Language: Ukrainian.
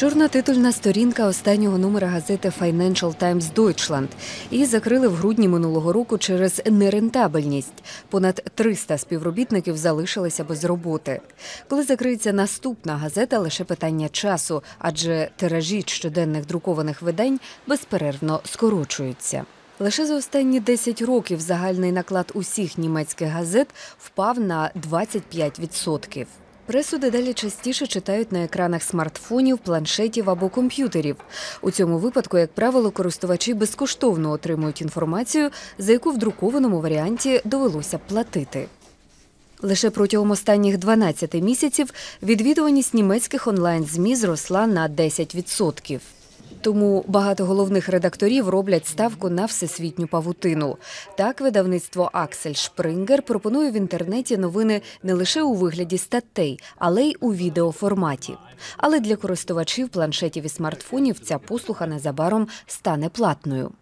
Чорна титульна сторінка останнього номера газети Financial Times Deutschland. Її закрили в грудні минулого року через нерентабельність. Понад 300 співробітників залишилися без роботи. Коли закриється наступна газета, лише питання часу, адже тиражі щоденних друкованих видань безперервно скорочуються. Лише за останні 10 років загальний наклад усіх німецьких газет впав на 25%. Пресу дедалі частіше читають на екранах смартфонів, планшетів або комп'ютерів. У цьому випадку, як правило, користувачі безкоштовно отримують інформацію, за яку в друкованому варіанті довелося платити. Лише протягом останніх 12 місяців відвідуваність німецьких онлайн-змі зросла на 10%. Тому багато головних редакторів роблять ставку на всесвітню павутину. Так, видавництво Аксель Шпрингер пропонує в інтернеті новини не лише у вигляді статей, але й у відеоформаті. Але для користувачів планшетів і смартфонів ця послуга незабаром стане платною.